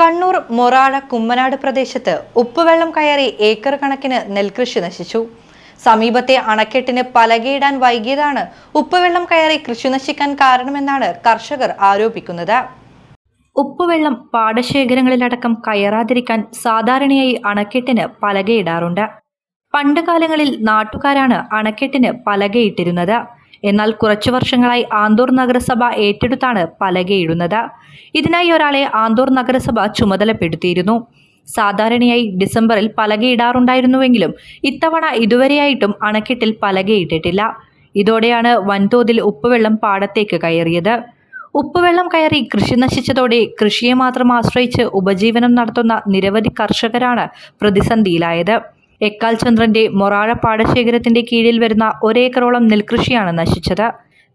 കണ്ണൂർ മൊറാഴ കുമ്മനാട് പ്രദേശത്ത് ഉപ്പുവെള്ളം കയറി ഏക്കർ കണക്കിന് നെൽകൃഷി നശിച്ചു. സമീപത്തെ അണക്കെട്ടിന് പലകയിടാൻ വൈകിയതാണ് ഉപ്പുവെള്ളം കയറി കൃഷി നശിക്കാൻ കാരണമെന്നാണ് കർഷകർ ആരോപിക്കുന്നത്. ഉപ്പുവെള്ളം പാടശേഖരങ്ങളിലടക്കം കയറാതിരിക്കാൻ സാധാരണയായി അണക്കെട്ടിന് പലകയിടാറുണ്ട്. പണ്ടുകാലങ്ങളിൽ നാട്ടുകാരാണ് അണക്കെട്ടിന് പലകയിട്ടിരുന്നത്. എന്നാൽ കുറച്ചു വർഷങ്ങളായി ആന്തൂർ നഗരസഭ ഏറ്റെടുത്താണ് പലകയിടുന്നത്. ഇതിനായി ഒരാളെ ആന്തൂർ നഗരസഭ ചുമതലപ്പെടുത്തിയിരുന്നു. സാധാരണയായി ഡിസംബറിൽ പലകയിടാറുണ്ടായിരുന്നുവെങ്കിലും ഇത്തവണ ഇതുവരെയായിട്ടും അണക്കെട്ടിൽ പലകയിട്ടിട്ടില്ല. ഇതോടെയാണ് വൻതോതിൽ ഉപ്പുവെള്ളം പാടത്തേക്ക് കയറിയത്. ഉപ്പുവെള്ളം കയറി കൃഷി നശിച്ചതോടെ കൃഷിയെ മാത്രം ആശ്രയിച്ച് ഉപജീവനം നടത്തുന്ന നിരവധി കർഷകരാണ് പ്രതിസന്ധിയിലായത്. എക്കാൽ ചന്ദ്രന്റെ മൊറാഴ പാടശേഖരത്തിന്റെ കീഴിൽ വരുന്ന ഒരേക്കറോളം നെൽകൃഷിയാണ് നശിച്ചത്.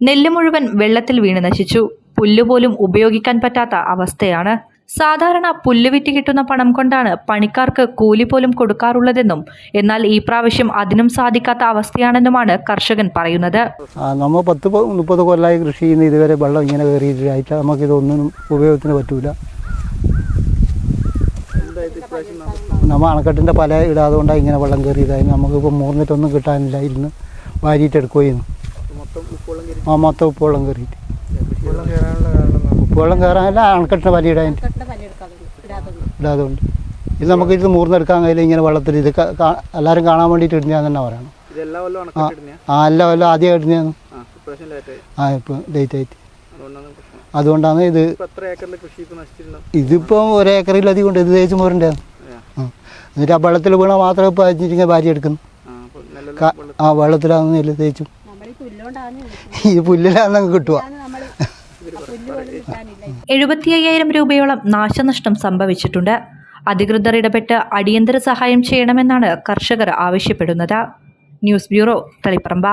നെല്ല് മുഴുവൻ വെള്ളത്തിൽ വീണ് നശിച്ചു. പുല്ലുപോലും ഉപയോഗിക്കാൻ പറ്റാത്ത അവസ്ഥയാണ്. സാധാരണ പുല്ല് വിറ്റ് കിട്ടുന്ന പണം കൊണ്ടാണ് പണിക്കാർക്ക് കൂലി പോലും കൊടുക്കാറുള്ളതെന്നും എന്നാൽ ഈ പ്രാവശ്യം അതിനും സാധിക്കാത്ത അവസ്ഥയാണെന്നുമാണ് കർഷകൻ പറയുന്നത്. നമ്മൾ നമ്മ പത്ത് മുപ്പത് കൊല്ലമായി കൃഷി ചെയ്യുന്ന ഇതുവരെ വെള്ളം ഇങ്ങനെ കയറിയിട്ടായിട്ട് നമുക്കിതൊന്നും ഉപയോഗത്തിന് പറ്റൂല. നമ്മ അണക്കെട്ടിന്റെ പല ഇടാതെ കൊണ്ടാണ് ഇങ്ങനെ വെള്ളം കയറിയതായിരുന്നു നമുക്കിപ്പോൾ മൂർന്നിട്ടൊന്നും കിട്ടാനില്ല. ഇരുന്ന് വാരിയിട്ട് എടുക്കുകയായിരുന്നു ആ മൊത്തം ഉപ്പുവെള്ളം കയറിയിട്ട് ഉപ്പുവെള്ളം കയറാനല്ല അണക്കെട്ടിന്റെ പല ഇടാൻ. ഇടാതെ കൊണ്ട് ഇത് നമുക്ക് ഇത് മൂർന്നെടുക്കാൻ കഴിയില്ല ഇങ്ങനെ വെള്ളത്തിൽ ഇത് എല്ലാവരും കാണാൻ വേണ്ടിയിട്ട് ഇടുന്നതാന്ന് തന്നെ പറയണം. ആ എല്ലാം ആദ്യമായിട്ട് ആ ഇപ്പം ഡേറ്റ് ആ ഇപ്പോൾ ലേറ്റ് ആയിട്ട്. അതുകൊണ്ടാണ് ഇത് ഇതിപ്പോൾ ഒരേക്കറിലധികം ഉണ്ട്. ഇത് തേച്ച് മോറിന്റെ? എന്നിട്ട് ആ വെള്ളത്തിൽ വീണ മാത്രമേ ഇപ്പോൾ അരിഞ്ഞിരിക്കുന്ന ഭാര്യ എടുക്കുന്നു. ആ വെള്ളത്തിലാണെന്ന് നെല്ല് തേച്ചു. ഈ പുല്ലിലാന്ന് കിട്ടുക എഴുപത്തി അയ്യായിരം രൂപയോളം നാശനഷ്ടം സംഭവിച്ചിട്ടുണ്ട്. അധികൃതർ ഇടപെട്ട് അടിയന്തര സഹായം ചെയ്യണമെന്നാണ് കർഷകർ ആവശ്യപ്പെടുന്നത്. News bureau Taliparamba.